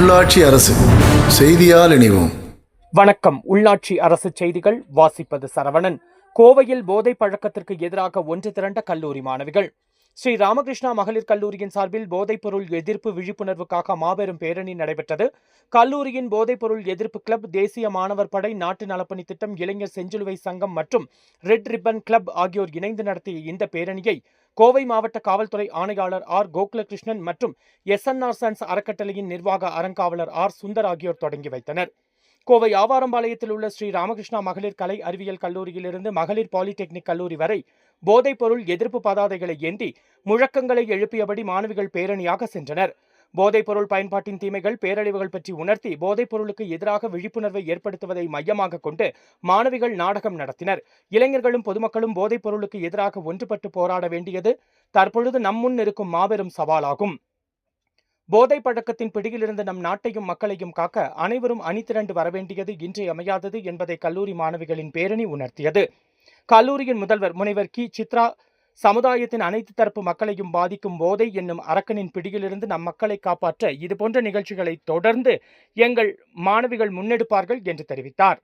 உள்ளாட்சி அரசு செய்தியால் இணைவோம். வணக்கம். உள்ளாட்சி அரசு செய்திகள் வாசிப்பது சரவணன். கோவையில் போதை பழக்கத்திற்கு எதிராக ஒன்று திரண்ட கல்லூரி மாணவிகள். ஸ்ரீ ராமகிருஷ்ணா மகளிர் கல்லூரியின் சார்பில் போதைப்பொருள் எதிர்ப்பு விழிப்புணர்வுக்காக மாபெரும் பேரணி நடைபெற்றது. கல்லூரியின் போதைப்பொருள் எதிர்ப்பு கிளப் தேசிய மாணவர் படை நாட்டு நலப்பணி திட்டம் இளைஞர் செஞ்சிலுவை சங்கம் மற்றும் ரெட் ரிப்பன் கிளப் ஆகியோர் இணைந்து நடத்திய இந்த பேரணியை கோவை மாவட்ட காவல்துறை ஆணையாளர் ஆர். கோகுலகிருஷ்ணன் மற்றும் எஸ்என்ஆர் சன்ஸ் அறக்கட்டளையின் நிர்வாக அறங்காவலர் ஆர். சுந்தர் ஆகியோர் தொடங்கி வைத்தனர். கோவை ஆவாரம்பாளையத்தில் உள்ள ஸ்ரீ ராமகிருஷ்ணா மகளிர் கலை அறிவியல் கல்லூரியிலிருந்து மகளிர் பாலிடெக்னிக் கல்லூரி வரை போதைப்பொருள் எதிர்ப்பு பதாதைகளை ஏந்தி முழக்கங்களை எழுப்பியபடி மாணவிகள் பேரணியாக சென்றனர். போதைப்பொருள் பயன்பாட்டின் தீமைகள் பேரழிவுகள் பற்றி உணர்த்தி போதைப்பொருளுக்கு எதிராக விழிப்புணர்வை ஏற்படுத்துவதை மையமாக கொண்டு மாணவிகள் நாடகம் நடத்தினர். இளைஞர்களும் பொதுமக்களும் போதைப்பொருளுக்கு எதிராக ஒன்றுபட்டு போராட வேண்டியது தற்பொழுது நம் முன் இருக்கும் மாபெரும் சவாலாகும். போதை பழக்கத்தின் பிடியிலிருந்து நம் நாட்டையும் மக்களையும் காக்க அனைவரும் அணிதிரண்டு வரவேண்டியது இன்றியமையாதது என்பதை கல்லூரி மாணவிகளின் பேரணி உணர்த்தியது. கல்லூரியின் முதல்வர் முனைவர் கி. சித்ரா சமுதாயத்தின் அனைத்து தரப்பு மக்களையும் பாதிக்கும் போதை என்னும் அரக்கனின் பிடியிலிருந்து நம் மக்களை காப்பாற்ற இதுபோன்ற நிகழ்ச்சிகளை தொடர்ந்து எங்கள் மாணவிகள் முன்னெடுப்பார்கள் என்று தெரிவித்தார்.